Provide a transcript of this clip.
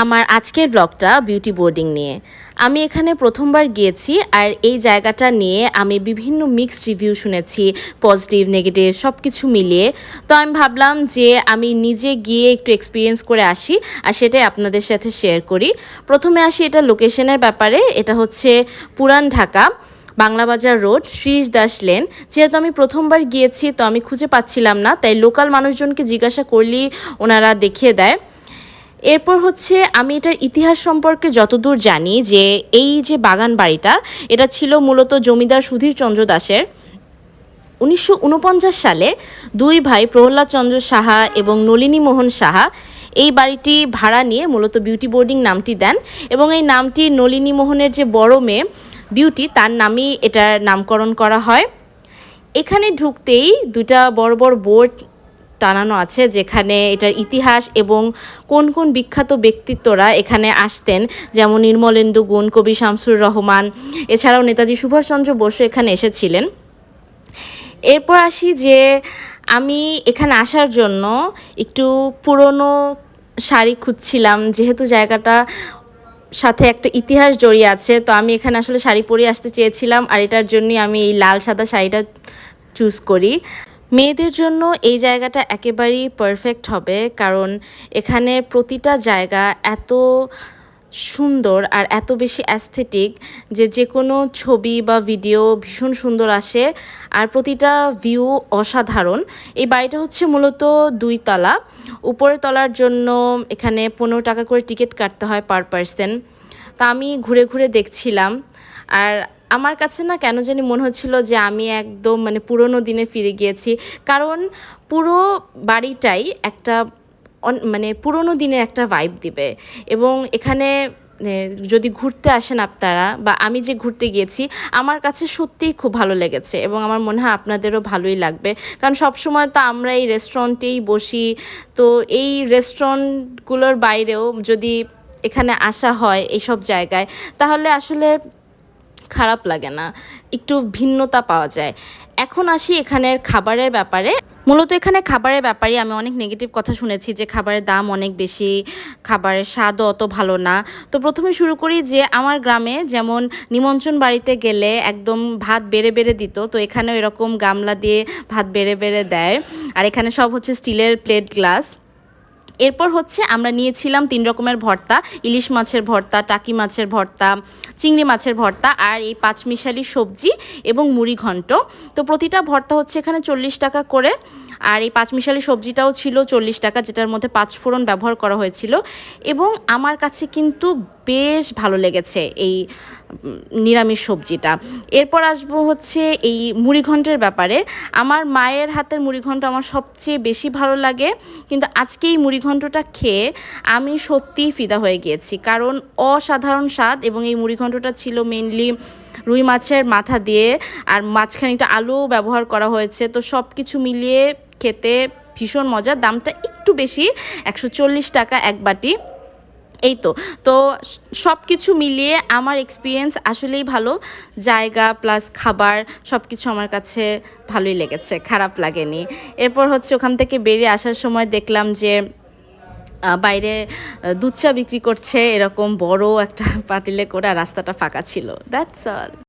আমার আজকের ব্লগটা বিউটি বোর্ডিং নিয়ে। আমি এখানে প্রথমবার গিয়েছি আর এই জায়গাটা নিয়ে আমি বিভিন্ন মিক্সড রিভিউ শুনেছি পজিটিভ নেগেটিভ সব কিছু মিলিয়ে। তো আমি ভাবলাম যে আমি নিজে গিয়ে একটু এক্সপিরিয়েন্স করে আসি আর সেটাই আপনাদের সাথে শেয়ার করি। প্রথমে আসি এটা লোকেশনের ব্যাপারে, এটা হচ্ছে পুরান ঢাকা, বাংলা বাজার রোড, শ্রীশ দাস লেন যেহেতু আমি প্রথমবার গিয়েছি, তো আমি খুঁজে পাচ্ছিলাম না, তাই লোকাল মানুষজনকে জিজ্ঞাসা করলেই ওনারা দেখিয়ে দেয়। এরপর হচ্ছে আমি এটার ইতিহাস সম্পর্কে যতদূর জানি যে এই যে বাগান বাড়িটা, এটা ছিল মূলত জমিদার সুধীর চন্দ্র দাসের। উনিশশো ঊনপঞ্চাশ সালে দুই ভাই প্রহ্লাদ চন্দ্র সাহা এবং নলিনী মোহন সাহা এই বাড়িটি ভাড়া নিয়ে মূলত বিউটি বোর্ডিং নামটি দেন এবং এই নামটি নলিনী মোহনের যে বড় মেয়ে বিউটি, তার নামেই এটার নামকরণ করা হয়। এখানে ঢুকতেই দুটা বড় বড় বোর্ড টানানো আছে যেখানে এটার ইতিহাস এবং কোন কোন বিখ্যাত ব্যক্তিত্বরা এখানে আসতেন, যেমন নির্মলেন্দু গুণ, কবি শামসুর রহমান, এছাড়াও নেতাজি সুভাষচন্দ্র বসু এখানে এসেছিলেন। এরপর আসি যে আমি এখানে আসার জন্য একটু পুরনো শাড়ি খুঁজছিলাম, যেহেতু জায়গাটা সাথে একটা ইতিহাস জড়িয়ে আছে, তো আমি এখানে আসলে শাড়ি পরে আসতে চেয়েছিলাম আর এটার জন্যই আমি এই লাল সাদা শাড়িটা চুজ করি। মেয়েদের জন্য এই জায়গাটা একেবারেই পারফেক্ট হবে, কারণ এখানে প্রতিটা জায়গা এত সুন্দর আর এত বেশি অ্যাস্থেটিক যে যে কোনো ছবি বা ভিডিও ভীষণ সুন্দর আসে আর প্রতিটা ভিউ অসাধারণ। এই বাড়িটা হচ্ছে মূলত দুই তলা, উপরের তলার জন্য এখানে পনেরো টাকা করে টিকিট কাটতে হয় পার পার্সন তা আমি ঘুরে ঘুরে দেখছিলাম আর আমার কাছে না কেন জানি মনে হচ্ছিল যে আমি একদম মানে পুরনো দিনে ফিরে গিয়েছি। কারণ পুরো বাড়িটাই একটা মানে পুরনো দিনের একটা ভাইব দিবে। এবং এখানে যদি ঘুরতে আসেন আপনারা বা আমি যে ঘুরতে গিয়েছি, আমার কাছে সত্যিই খুব ভালো লেগেছে এবং আমার মনে হয় আপনাদেরও ভালোই লাগবে। কারণ সবসময় তো আমরা এই রেস্টুরেন্টেই বসি, তো এই রেস্টুরেন্টগুলোর বাইরেও যদি এখানে আসা হয় এইসব জায়গায়, তাহলে আসলে খারাপ লাগে না, একটু ভিন্নতা পাওয়া যায়। এখন আসি এখানের খাবারের ব্যাপারে। মূলত এখানে খাবারের ব্যাপারে আমি অনেক নেগেটিভ কথা শুনেছি যে খাবারের দাম অনেক বেশি, খাবারের স্বাদও অত ভালো না। তো প্রথমে শুরু করি যে আমার গ্রামে যেমন নিমন্ত্রণ বাড়িতে গেলে একদম ভাত বেড়ে বেড়ে দিত, তো এখানেও এরকম গামলা দিয়ে ভাত বেড়ে বেড়ে দেয়। আর এখানে সব হচ্ছে স্টিলের প্লেট গ্লাস। এরপর হচ্ছে আমরা নিয়েছিলাম তিন রকমের ভর্তা, ইলিশ মাছের ভর্তা, টাকি মাছের ভর্তা, চিংড়ি মাছের ভর্তা আর এই পাঁচমিশালি সবজি এবং মুড়ি ঘন্ট। তো প্রতিটা ভর্তা হচ্ছে এখানে চল্লিশ টাকা করে আর এই পাঁচমিশালি সবজিটাও ছিল চল্লিশ টাকা যেটার মধ্যে পাঁচ ফোড়ন ব্যবহার করা হয়েছিল এবং আমার কাছে কিন্তু বেশ ভালো লেগেছে এই নিরামিষ সবজিটা। এরপর আসব হচ্ছে এই মুড়িঘণ্টের ব্যাপারে। আমার মায়ের হাতের মুড়িঘণ্ট আমার সবচেয়ে বেশি ভালো লাগে কিন্তু আজকে এই মুড়িঘণ্টটা খেয়ে আমি সত্যিই ফিদা হয়ে গিয়েছি। কারণ অসাধারণ স্বাদ এবং এই মুড়িঘণ্টটা ছিল মেনলি রুই মাছের মাথা দিয়ে আর মাঝখানিটা আলু ব্যবহার করা হয়েছে। তো সব কিছু মিলিয়ে খেতে ভীষণ মজা দামটা একটু বেশি, একশো চল্লিশ টাকা এক বাটি। এই তো তো সব কিছু মিলিয়ে আমার এক্সপিরিয়েন্স আসলেই ভালো। জায়গা প্লাস খাবার সব কিছু আমার কাছে ভালোই লেগেছে, খারাপ লাগেনি। এরপর হচ্ছে ওখান থেকে বেরিয়ে আসার সময় দেখলাম যে বাইরে দুধ চা বিক্রি করছে, এরকম বড় একটা পাতিলে করে রাস্তাটা ফাঁকা ছিল। That's all